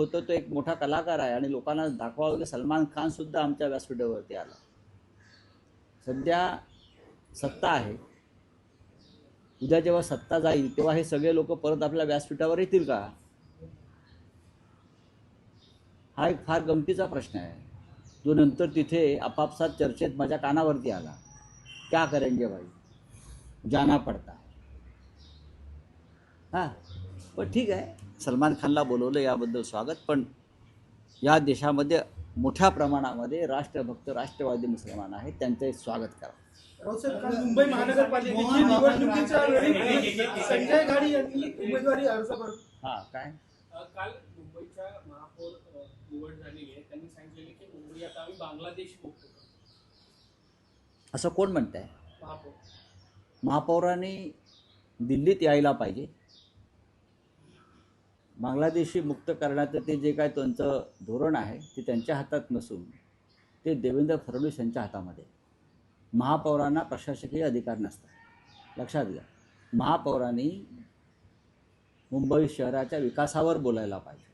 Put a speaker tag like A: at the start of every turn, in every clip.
A: होतो तो एक मोठा कलाकार आहे आणि लोकांना दाखवावं की सलमान खान सुद्धा आमच्या व्यासपीठावरती आला. सध्या सत्ता आहे. उद्या जेव्हा सत्ता जाईल तेव्हा हे सगळे लोक परत आपल्या व्यासपीठावर येतील का? हा एक फार गमतीचा प्रश्न आहे. जो नंतर तिथे आपापसात चर्चेत माझ्या कानावरती आला. क्या करेंगे भाई? जाना पडता. हां पण ठीक आहे. सलमान खानला बोलवलं याबद्दल स्वागत पण या देशामध्ये मोठ्या प्रमाणामध्ये राष्ट्रभक्त राष्ट्रवादी मुसलमान आहेत त्यांचं स्वागत करा.
B: मुंबई महानगरपालिकेची निवडणुकीच्या वेळी संजय गाडी यांनी उमेदवारी अर्ज भर
A: हां काय?
C: काल मुंबईच्या महापौर निवड झालेली आहे. त्यांनी सांगितलेले की मुंबई आता आम्ही बांगलादेश मुक्त करू
A: असं कोण म्हणत आहे
C: महापौर.
A: महापौरांनी दिल्लीत यायला पाहिजे. बांगलादेशी मुक्त करण्याचं ते जे काय त्यांचं धोरण आहे ते त्यांच्या हातात नसून ते देवेंद्र फडणवीस यांच्या हातामध्ये महापौरांना प्रशासकीय अधिकार नसतात. लक्षात घ्या. महापौरांनी मुंबई शहराच्या विकासावर बोलायला पाहिजे.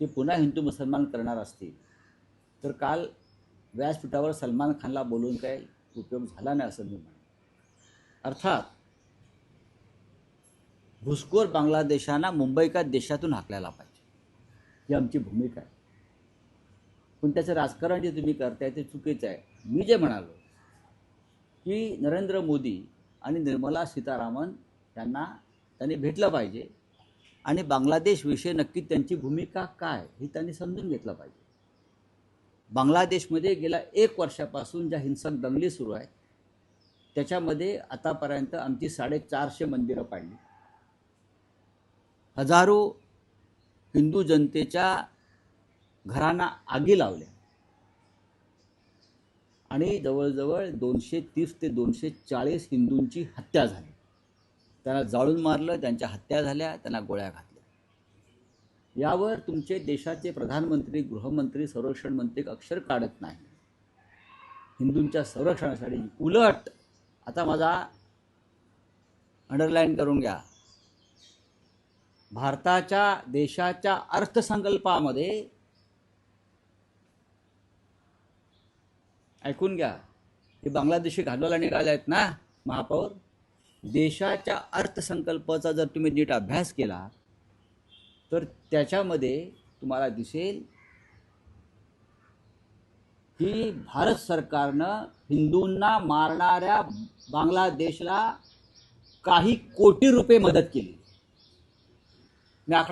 A: ते पुन्हा हिंदू मुसलमान करणार असतील तर काल व्यासपीठावर सलमान खानला बोलून काही उपयोग झाला नाही असं मी म्हणेन. अर्थात घुसखोर बांगलादेशांना मुंबई का देशातून हाकलायला पाहिजे. ही आमची भूमिका आहे. पण त्याचं राजकारण जे तुम्ही करताय ते चुकीचं आहे. मी जे म्हणालो की नरेंद्र मोदी आणि निर्मला सीतारामन यांना त्यांनी भेटलं पाहिजे आणि बांगलादेशविषयी नक्की त्यांची भूमिका काय हे त्यांनी समजून घेतलं पाहिजे. बांगलादेशमध्ये गेल्या एक वर्षापासून ज्या हिंसक दंगली सुरू आहेत त्याच्यामध्ये आतापर्यंत आमची साडेचारशे मंदिरं पाडली. हजारो हिंदू जनतेच्या घरांना आगी लावल्या. आणि जवळजवळ दोनशे तीस ते दोनशे चाळीस हिंदूंची हत्या झाली. त्यांना जाळून मारलं त्यांच्या हत्या झाल्या त्यांना गोळ्या घातल्या. यावर तुमचे देशाचे प्रधानमंत्री गृहमंत्री संरक्षण मंत्री अक्षर काढत नाही. हिंदूंच्या संरक्षणासाठी उलट आता माझा अंडरलाईन करून घ्या. भारताच्या देशाच्या अर्थसंकल्पामध्ये ऐकून घ्या. हे बांगलादेशी घालवायला निघाले आहेत ना महापौर? देशाच्या अर्थसंकल्पाचा जर तुम्ही नीट अभ्यास केला तर त्याच्यामध्ये तुम्हाला दिसेल की भारत सरकारनं हिंदूंना मारणाऱ्या बांगलादेशला काही कोटी रुपये मदत केली.